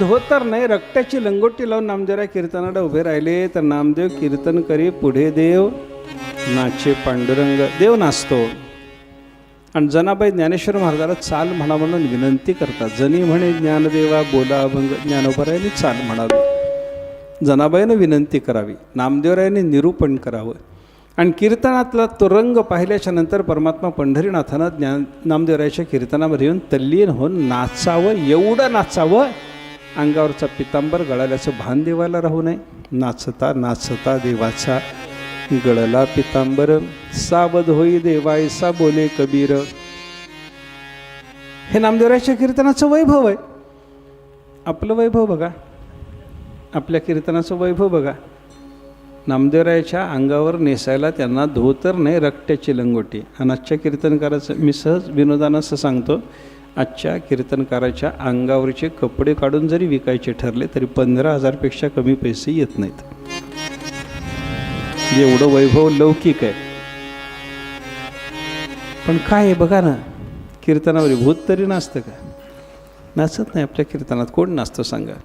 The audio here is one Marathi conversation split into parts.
धोतर नाही रक्ताची लंगोटी लावून नामदेवराय कीर्तनाला उभे राहिले. तर नामदेव कीर्तन करी पुढे देव नाचे पांडुरंग देव नाचतो. आणि जनाबाई ज्ञानेश्वर महाराजाला चाल म्हणा म्हणून विनंती करतात. जनी म्हणे ज्ञानदेवा बोला अभंग ज्ञानोबरायांनी चाल म्हणावी. जनाबाईनं विनंती करावी नामदेवरायांनी निरूपण करावं. आणि कीर्तनातला तो रंग पाहिल्याच्या नंतर परमात्मा पंढरीनाथानं ज्ञान नामदेवरायाच्या कीर्तनामध्ये येऊन तल्लीन होऊन नाचावं एवढं नाचावं अंगावरचा पितांबर गळाल्याचं भान देवाला राहू नये. नाचता नाचता देवाचा गळला पितांबर. सावध होई देवायसा बोले कबीर. हे नामदेवरायाच्या कीर्तनाचं वैभव आहे. आपलं वैभव बघा. आपल्या कीर्तनाचं वैभव बघा. नामदेवरायाच्या अंगावर नेसायला त्यांना धोतर नाही रक्त्याची लंगोटी. अनाजच्या कीर्तनकाराचं मी सहज विनोदानं असं सांगतो आजच्या कीर्तनकाराच्या अंगावरचे कपडे काढून जरी विकायचे ठरले तरी पंधरा हजारपेक्षा कमी पैसे येत नाहीत. एवढं वैभव लौकिक आहे. पण काय आहे बघा ना कीर्तनावर भूत तरी नाचतं का? नाचत नाही आपल्या कीर्तनात. कोण नाचतो सांगा?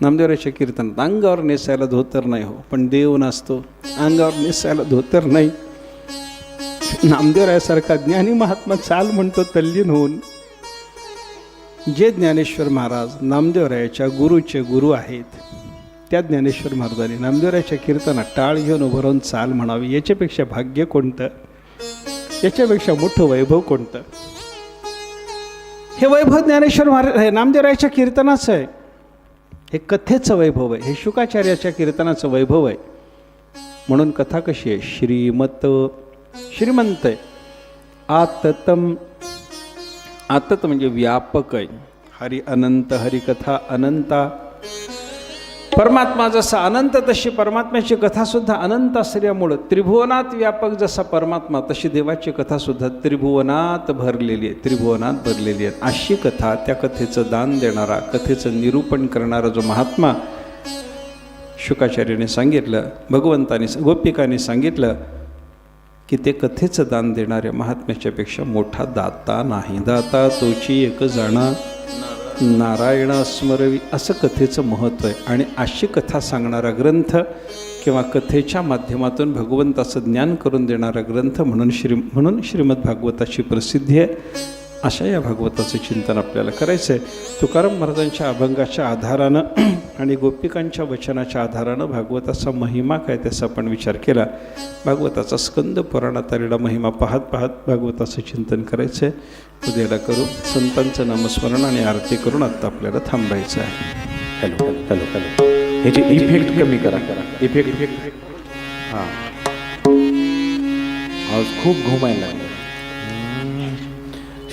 नामदेवराच्या कीर्तनात अंगावर नेसायला धोतर नाही हो पण देव नाचतो. अंगावर नेसायला धोतर नाही. नामदेवरायासारखा ज्ञानी महात्मा चाल म्हणतो तल्लीन होऊन. जे ज्ञानेश्वर महाराज नामदेवरायाच्या गुरुचे गुरु आहेत त्या ज्ञानेश्वर महाराजांनी नामदेवरायाच्या कीर्तनात टाळ घेऊन उभं राहून चाल म्हणावी याच्यापेक्षा भाग्य कोणतं? याच्यापेक्षा मोठं वैभव कोणतं? हे वैभव ज्ञानेश्वर महाराज हे नामदेवरायाच्या कीर्तनाचं आहे. हे कथेचं वैभव आहे हे शुकाचार्याच्या कीर्तनाचं वैभव आहे. म्हणून कथा कशी आहे? श्रीमत श्रीमंत आततम आतत म्हणजे व्यापक आहे. हरी अनंत हरिकथा अनंता. परमात्मा जसा अनंत तशी परमात्म्याची कथासुद्धा अनंत असल्यामुळं त्रिभुवनात व्यापक जसा परमात्मा तशी देवाची कथासुद्धा त्रिभुवनात भरलेली आहे त्रिभुवनात भरलेली आहे. अशी कथा त्या कथेचं दान देणारा कथेचं निरूपण करणारा जो महात्मा शुकाचार्याने सांगितलं भगवंताने गोपिकाने सांगितलं की ते कथेचं दान देणाऱ्या महात्म्याच्यापेक्षा मोठा दाता नाही. दाता तोची एक जाणा. नारायणा स्मरवी असं कथेचं महत्त्व आहे. आणि अशी कथा सांगणारा ग्रंथ किंवा कथेच्या माध्यमातून भगवंताचं ज्ञान करून देणारा ग्रंथ म्हणून श्री म्हणून श्रीमद भागवताची प्रसिद्धी आहे. अशा या भागवताचं चिंतन आपल्याला करायचं आहे तुकाराम महाराजांच्या अभंगाच्या आधारानं आणि गोपिकांच्या वचनाच्या आधारानं भागवताचा महिमा काय त्याचा आपण विचार केला. भागवताचा स्कंद पुराणात आलेला महिमा पाहत पाहत भागवताचं चिंतन करायचं आहे उद्याला करू संतांचं नामस्मरण आणि आरती करून आत्ता आपल्याला थांबायचं आहे. हॅलो हॅलो हॅलो ह्याची इफेक्ट कमी करा. करा इफेक्ट इफेक्ट हां. आवाज खूप घुमायला लागला.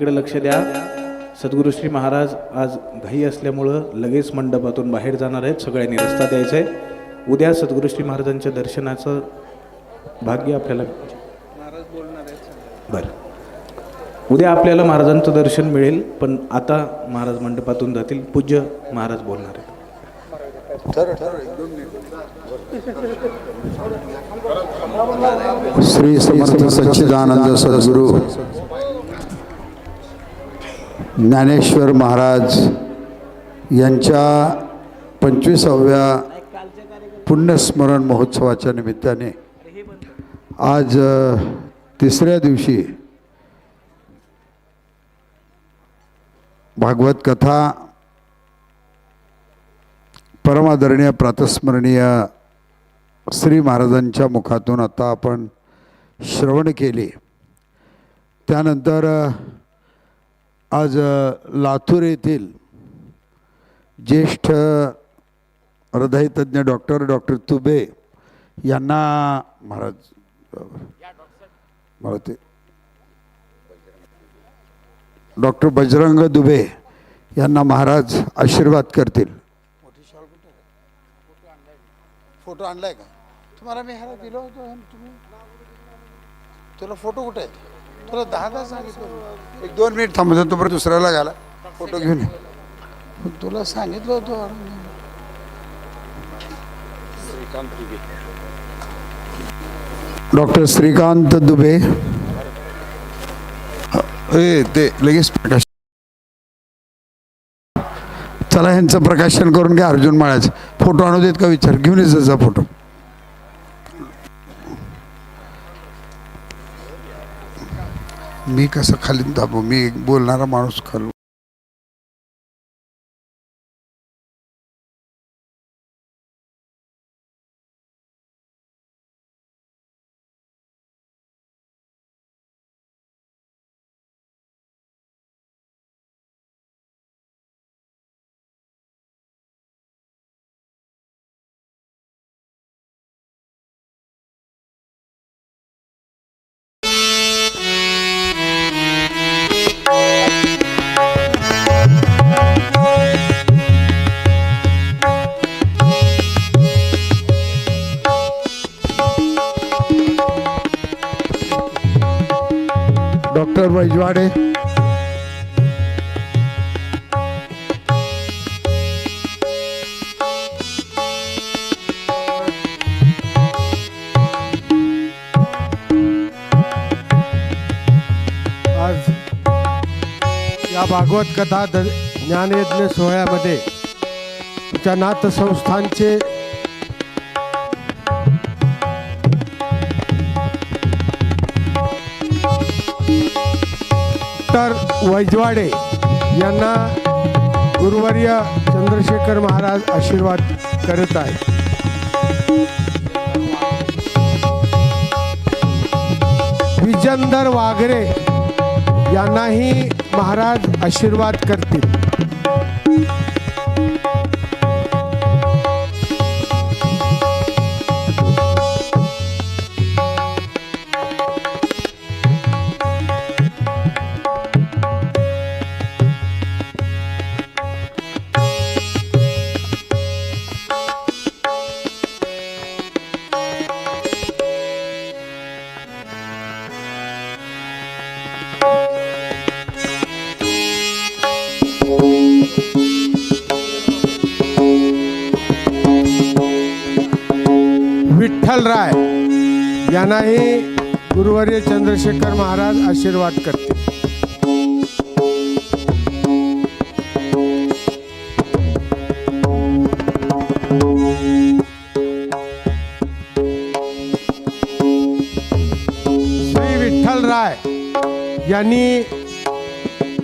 इकडे लक्ष द्या. सद्गुरु श्री महाराज आज घाई असल्यामुळं लगेच मंडपातून बाहेर जाणार आहेत. सगळ्यांनी रस्ता द्यायचा आहे. उद्या सद्गुरु श्री महाराजांच्या दर्शनाचं भाग्य आपल्याला बरं. उद्या आपल्याला महाराजांचं दर्शन मिळेल पण आता महाराज मंडपातून जातील. पूज्य महाराज बोलणार आहेत. श्री समर्थ सच्चिदानंद सद्गुरु. ज्ञानेश्वर महाराज यांच्या पंचवीसाव्या पुण्यस्मरण महोत्सवाच्या निमित्ताने आज तिसऱ्या दिवशी भागवत कथा परमादरणीय प्रातस्मरणीय श्री महाराजांच्या मुखातून आता आपण श्रवण केले. त्यानंतर आज लातूर येथील ज्येष्ठ हृदयतज्ञ डॉक्टर डॉक्टर तुबे यांना महाराज मला ते डॉक्टर बजरंग दुबे यांना महाराज आशीर्वाद करतील. फोटो आणलाय का? तुम्हाला मी ह्याला दिलो होतो तुम्ही तुला फोटो कुठे आहे? तुला दहा दहा सांगितलं एक दोन मिनिट थांबतो तोपर्यंत दुसऱ्याला घाला. फोटो घेऊन तुला सांगितलं होतं डॉक्टर श्रीकांत दुबे. ए ते लगेच प्रकाश. चला ह्यांचं प्रकाशन करून घ्या अर्जुन माळ्याचं फोटो आणू देत का विचार? घेऊन ये जा फोटो. मी कसं खाली दाबू मी एक बोलणारा माणूस खालू डॉक्टर वैजवाडे आज या भागवत कथा ज्ञानयज्ञ सोहळ्यामध्ये आमच्या डॉक्टर वैजवाडे यांना गुरुवर्य चंद्रशेखर महाराज आशीर्वाद करत आहेत. विजंदर वाघरे यांनाही महाराज आशीर्वाद करतील. विठ्ठलराय यांनाही गुरुवर्य चंद्रशेखर महाराज आशीर्वाद करते श्री विठ्ठलराय यांनी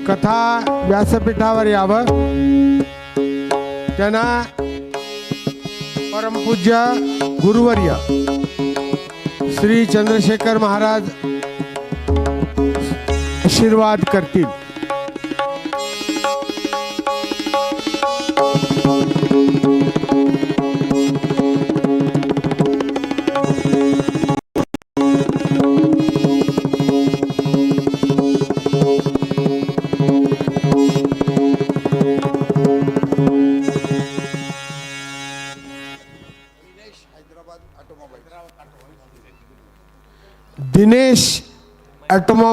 कथा व्यासपीठावर यावं. त्यांना परमपूज्य गुरुवर्य श्री चंद्रशेखर महाराज आशीर्वाद करतील.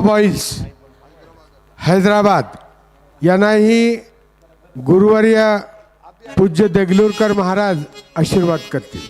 ॲटोमोबाईल्स हैदराबाद यांनाही गुरुवर्य पूज्य देगलूरकर महाराज आशीर्वाद करतील.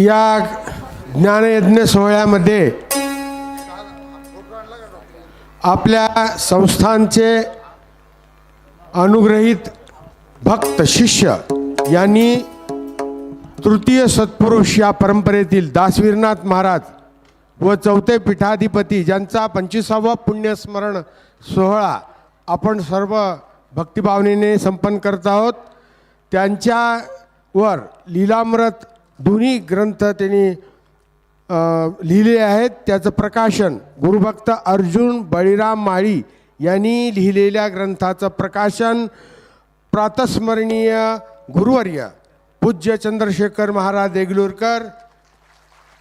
या ज्ञानयज्ञ सोहळ्यामध्ये आपल्या संस्थांचे अनुग्रहित भक्त शिष्य यांनी तृतीय सत्पुरुष या परंपरेतील दासवीरनाथ महाराज व चौथे पीठाधिपती ज्यांचा पंचवीसावा पुण्यस्मरण सोहळा आपण सर्व भक्तिभावनेने संपन्न करत आहोत त्यांच्यावर लीलामृत दोन्ही ग्रंथ त्यांनी लिहिले आहेत. त्याचं प्रकाशन गुरुभक्त अर्जुन बळीराम माळी यांनी लिहिलेल्या ग्रंथाचं प्रकाशन प्रातस्मरणीय गुरुवर्य पूज्य चंद्रशेखर महाराज देगलूरकर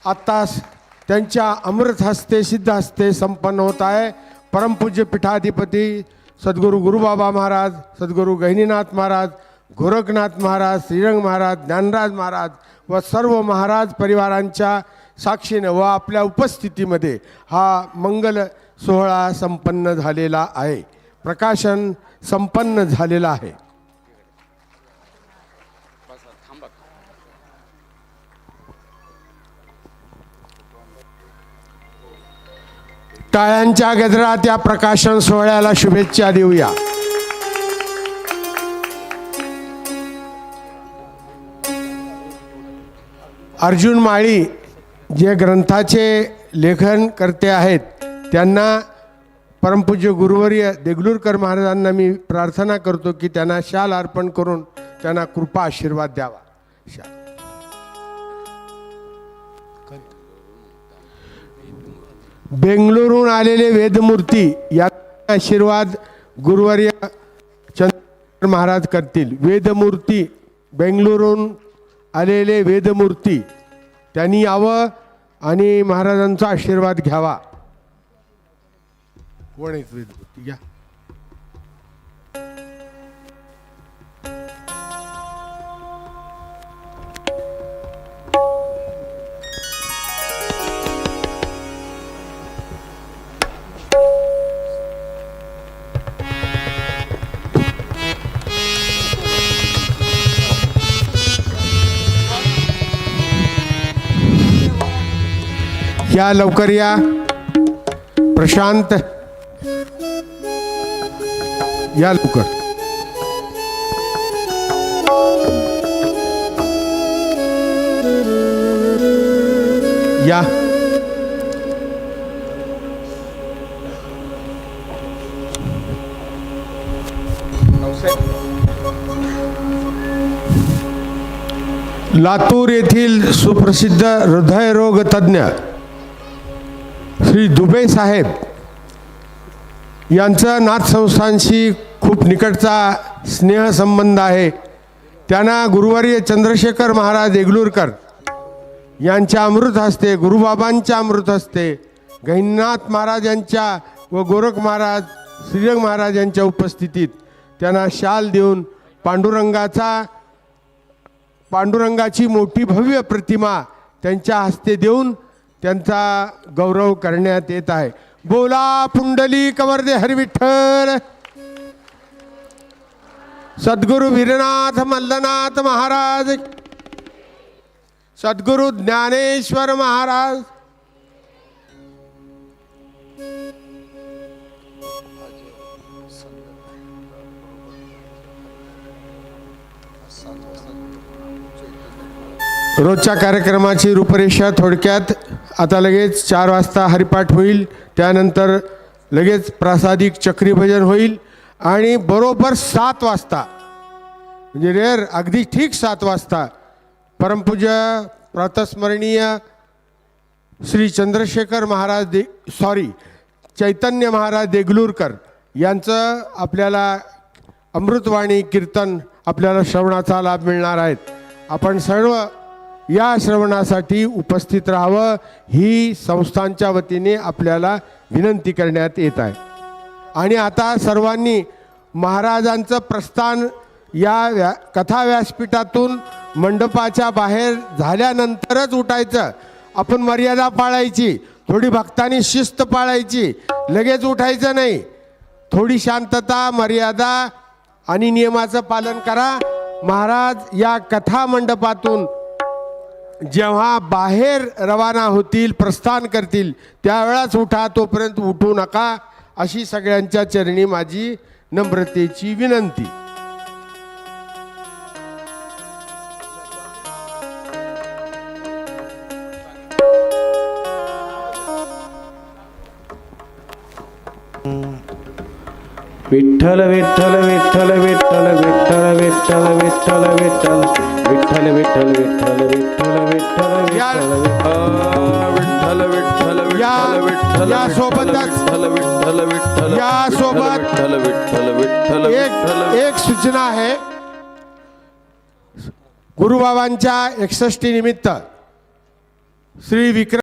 आत्ताच त्यांच्या अमृत हस्ते सिद्ध हस्ते संपन्न होत आहे. परमपूज्य पीठाधिपती सद्गुरू गुरुबाबा महाराज सद्गुरू गहिनीनाथ महाराज गोरखनाथ महाराज श्रीरंग महाराज ज्ञानराज महाराज व सर्व महाराज परिवारांच्या साक्षीनं व आपल्या उपस्थितीमध्ये हा मंगल सोहळा संपन्न झालेला आहे. प्रकाशन संपन्न झालेलं आहे. टाळ्यांच्या गजरात या प्रकाशन सोहळ्याला शुभेच्छा देऊया. अर्जुन माळी जे ग्रंथाचे लेखन करते आहेत त्यांना परमपूज्य गुरुवर्य देगलूरकर महाराजांना मी प्रार्थना करतो की त्यांना शाल अर्पण करून त्यांना कृपा आशीर्वाद द्यावा. शाल. बेंगलोरहून आलेले वेदमूर्ती या आशीर्वाद गुरुवर्य चंद्र महाराज करतील. वेदमूर्ती बेंगलोरहून आलेले वेदमूर्ती त्यांनी यावं आणि महाराजांचा आशीर्वाद घ्यावा. कोण आहेत वेदमूर्ती? घ्या या लवकर या. प्रशांत. या लवकर. या. लातूर येथील सुप्रसिद्ध हृदयरोग तज्ज्ञ श्री दुबे साहेब यांचा नाथ संस्थांशी खूप निकटचा स्नेहसंबंध आहे. त्यांना गुरुवारी चंद्रशेखर महाराज देगलूरकर यांच्या अमृत हस्ते गुरुबाबांच्या अमृत हस्ते गहिनाथ महाराज यांच्या व गोरख महाराज श्रीरंग महाराज यांच्या उपस्थितीत त्यांना शाल देऊन पांडुरंगाचा पांडुरंगाची मोठी भव्य प्रतिमा त्यांच्या हस्ते देऊन त्यांचा गौरव करण्यात येत आहे. बोला पुंडली कवर्दे हरविठ्ठल. सद्गुरु वीरनाथ मल्लनाथ महाराज. सद्गुरु ज्ञानेश्वर महाराज. रोजच्या कार्यक्रमाची रूपरेषा थोडक्यात. आता लगेच चार वाजता हरिपाठ होईल. त्यानंतर लगेच प्रासादिक चक्रीभजन होईल. आणि बरोबर सात वाजता म्हणजे रेअर अगदी ठीक सात वाजता परमपूज्य प्रातस्मरणीय श्री चंद्रशेखर महाराज दे सॉरी चैतन्य महाराज देगलूरकर यांचं आपल्याला अमृतवाणी कीर्तन आपल्याला श्रवणाचा लाभ मिळणार आहेत. आपण सर्व या श्रवणासाठी उपस्थित राहावं ही संस्थांच्या वतीने आपल्याला विनंती करण्यात येत आहे. आणि आता सर्वांनी महाराजांचं प्रस्थान या व्या कथा व्यासपीठातून मंडपाच्या बाहेर झाल्यानंतरच उठायचं. आपण मर्यादा पाळायची थोडी भक्तांनी शिस्त पाळायची लगेच उठायचं नाही. थोडी शांतता मर्यादा आणि नियमाचं पालन करा. महाराज या कथा मंडपातून जेव्हा बाहेर रवाना होतील प्रस्थान करतील त्यावेळाच उठा तोपर्यंत उठू नका अशी सगळ्यांच्या चरणी माझी नम्रतेची विनंती. विठ्ठल विठ्ठल विठ्ठल विठ्ठल विठ्ठल विठ्ठल विठ्ठल विठ्ठल विठ्ठल विठ्ठल विठ्ठल विठ्ठल विठ्ठल विठ्ठल विठ्ठल विठ्ठल या- विठ्ठल विठ्ठल सोबतच- विठ्ठल विठ्ठल विठ्ठल या सोबत विठ्ठल विठ्ठल विठ्ठल एक विठ्ठल एक सूचना आहे गुरुबाबांच्या एकसष्टी निमित्त श्री विक्रम